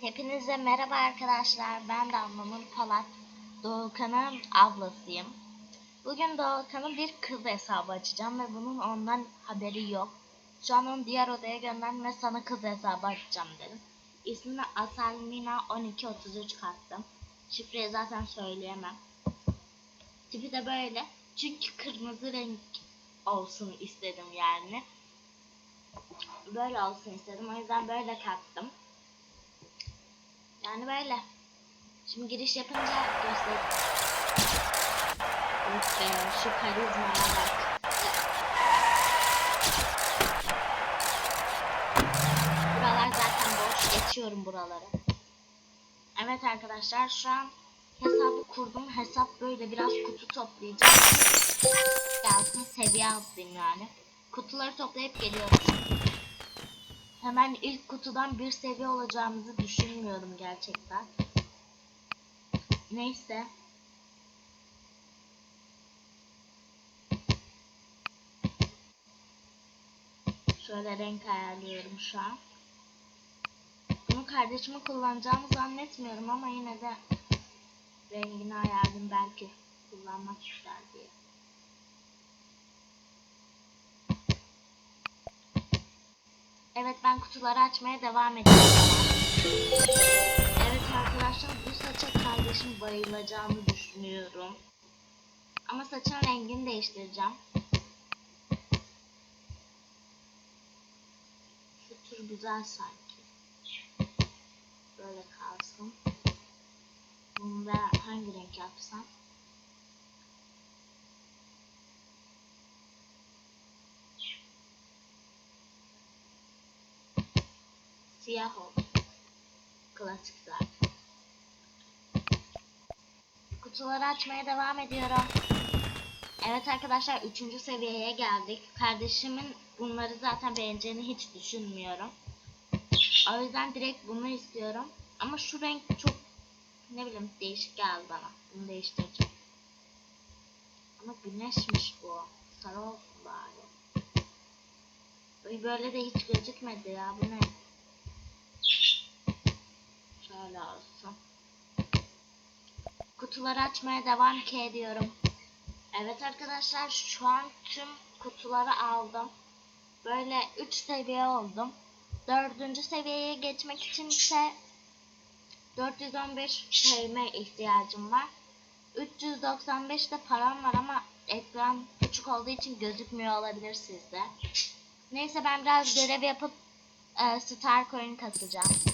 Hepinize merhaba arkadaşlar. Ben Damla'nın Polat. Doğukan'ın ablasıyım. Bugün Doğukan'ın bir kız hesabı açacağım ve bunun ondan haberi yok. Şu an onu diğer odaya gönderdim sana kız hesabı açacağım dedim. İsmini Asalmina 1233 kattım. Şifreyi zaten söyleyemem. Tipi de böyle. Çünkü kırmızı renk olsun istedim yani. Böyle olsun istedim. O yüzden böyle kattım. Yani böyle. Şimdi giriş yapınca göster. Of be, şu karizmaya bak. Buralar zaten boş. Geçiyorum buraları. Evet arkadaşlar şu an hesabı kurdum. Hesap böyle biraz kutu toplayacağım. Gelsin seviye atlayayım yani. Kutuları toplayıp geliyorum. Hemen ilk kutudan bir seviye olacağımızı düşünmüyorum gerçekten. Neyse. Şöyle renk ayarlıyorum şu an. Bunu kardeşime kullanacağımı zannetmiyorum ama yine de rengini ayarladım belki kullanmak ister diye. Evet ben kutuları açmaya devam ediyorum. Evet arkadaşlar bu saça kardeşim bayılacağını düşünüyorum. Ama saçın rengini değiştireceğim. Şu tür güzel sanki. Böyle kalsın. Bunu da hangi renk yapsam? Siyah oldu. Klasik zaten. Kutuları açmaya devam ediyorum. Evet arkadaşlar 3. seviyeye geldik. Kardeşimin bunları zaten beğeneceğini hiç düşünmüyorum. O yüzden direkt bunu istiyorum. Ama şu renk çok ne bileyim değişik geldi bana. Bunu değiştireceğim. Ama güneşmiş bu. Sarı olsun bari. Böyle de hiç gözükmedi ya. Bu ne? Şöyle olsun. Kutuları açmaya devam ki ediyorum. Evet arkadaşlar şu an tüm kutuları aldım. Böyle 3 seviye oldum. 4. seviyeye geçmek için ise 415 TL'me ihtiyacım var. 395 de param var ama ekran küçük olduğu için gözükmüyor olabilir sizde. Neyse ben biraz görev yapıp e, Star Coin kasacağım.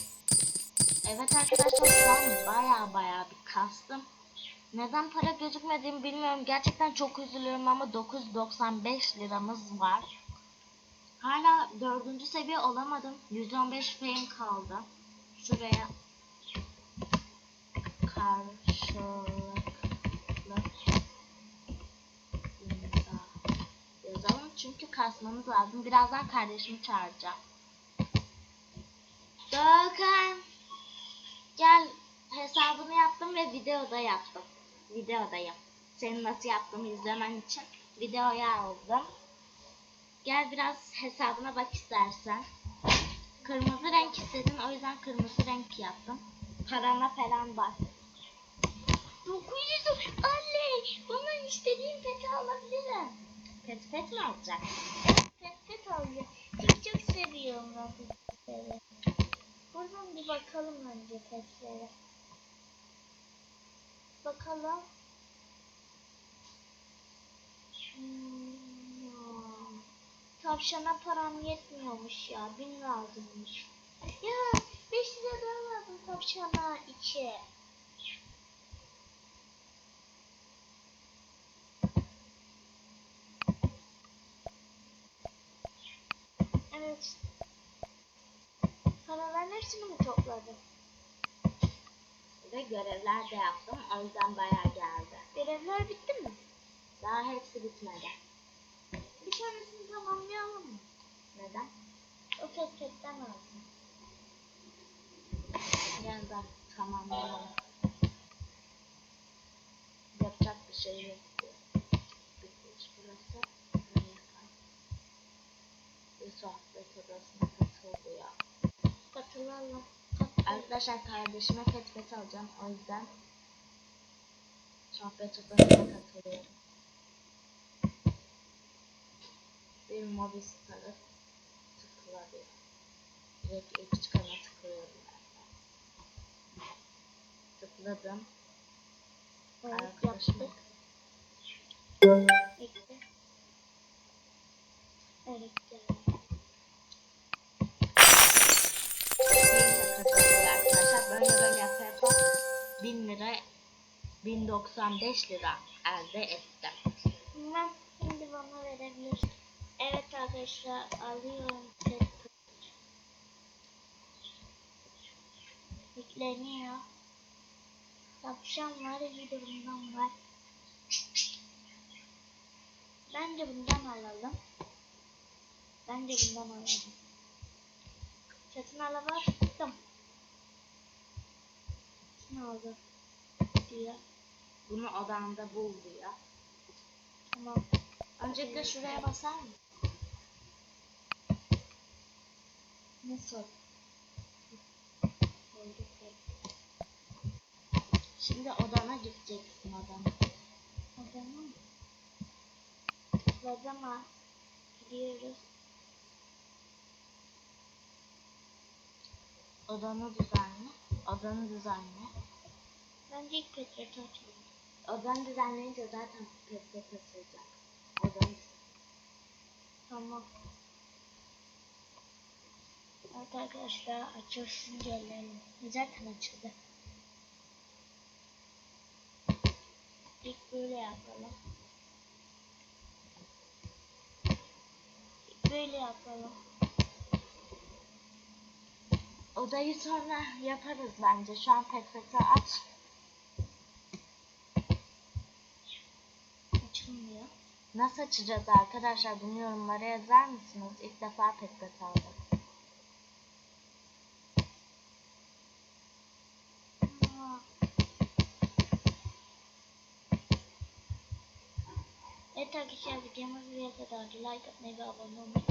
Evet arkadaşlar an baya baya bir kastım. Neden para gözükmediğimi bilmiyorum. Gerçekten çok üzülüyorum ama 995 liramız var. Hala dördüncü seviye olamadım. 115 fame kaldı. Şuraya karşılıklı yazalım. Çünkü kasmamız lazım. Birazdan kardeşimi çağıracağım. Doğukan hesabını yaptım ve videoda yaptım. Videodayım. Senin nasıl yaptığımı izlemen için videoya aldım. Gel biraz hesabına bak istersen. Kırmızı renk istedin o yüzden kırmızı renk yaptım. Parana falan bak. 900 anne bundan istediğim peti alabilirim. Pet pet mi alacak? Pet pet alıyor. Çok çok seviyorum ben petleri. Buradan bir bakalım önce petlere. Bakalım. Tavşana param yetmiyormuş ya. Bin lazımmış. Ya 5 lira daha lazım tavşana içi. Evet. Paraların hepsini mi topladın? Ve görevler de yaptım. O yüzden bayağı geldi. Görevler bitti mi? Daha hepsi bitmedi. Bir tanesini tamamlayalım mı? Neden? O ketketten alsın. Gel ben tamamlayalım. Yapacak bir şey yok. Bitmiş burası. Bir sohbet odasına katıl bu ya. Katılalım. Arkadaşlar kardeşime pet alacağım. O yüzden sohbet odasına katılıyorum. Bir mobil starı tıkladı. Direkt ilk çıkana tıklıyorum ben. Tıkladım. Evet Arkadaşım. yaptık. 1095 lira elde ettim. Tamam. Şimdi bana verebilirsin. Evet arkadaşlar alıyorum. Yükleniyor. Tavşan var, bir de var. Bence bundan alalım. Bence bundan alalım. Satın ala bastım. Ne oldu? Diyor. Bunu odanda bul diyor. Tamam. Öncelikle şuraya basar mısın? Nasıl? Şimdi odana gideceksin odana. Adamı mı? Tıkladım Gidiyoruz. Odanı düzenle. Odanı düzenle. Bence ilk petreti açalım. Odanı düzenleyince zaten pet açılacak. Odanı Tamam. Evet arkadaşlar açılsın gelelim. Zaten açıldı. İlk böyle yapalım. İlk böyle yapalım. Odayı sonra yaparız bence. Şu an pet peti aç. Nasıl açacağız arkadaşlar? Bunu yorumlara yazar mısınız? İlk defa pet pet aldım. Evet arkadaşlar videomuz kadar. Like atmayı ve abone olmayı